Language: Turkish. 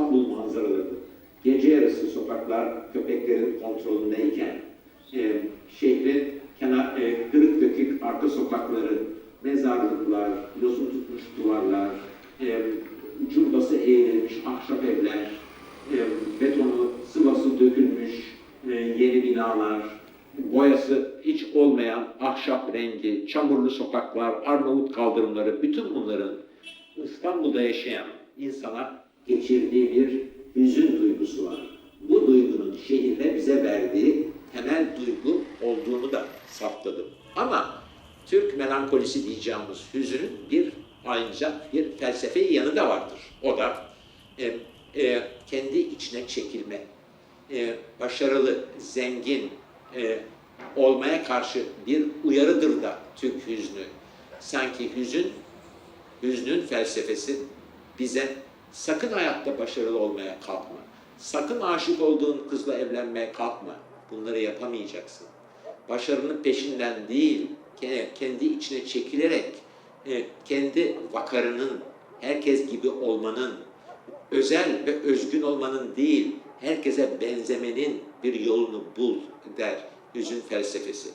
İstanbul manzaraları, gece yarısı sokaklar köpeklerin kontrolündeyken, e, şehrin kenar, e, kırık dökük arka sokakları, mezarlıklar, yosun tutmuş duvarlar, e, cumbası eğrilmiş ahşap evler, e, betonu, sıvası dökülmüş e, yeni binalar, boyası hiç olmayan ahşap rengi, çamurlu sokaklar, Arnavut kaldırımları, bütün bunların İstanbul'da yaşayan insana geçirdiği bir hüzün duygusu var. Bu duygunun şehirde bize verdiği temel duygu olduğunu da saptadım. Ama Türk melankolisi diyeceğimiz hüzünün bir ayrıca bir felsefi yanı da vardır. O da e, e, kendi içine çekilme, e, başarılı, zengin e, olmaya karşı bir uyarıdır da Türk hüznü. Sanki hüzün, hüznün felsefesi bize sakın hayatta başarılı olmaya kalkma. Sakın aşık olduğun kızla evlenmeye kalkma. Bunları yapamayacaksın. Başarının peşinden değil, ke- kendi içine çekilerek, e, kendi vakarının, herkes gibi olmanın, özel ve özgün olmanın değil, herkese benzemenin bir yolunu bul der hüzün felsefesi.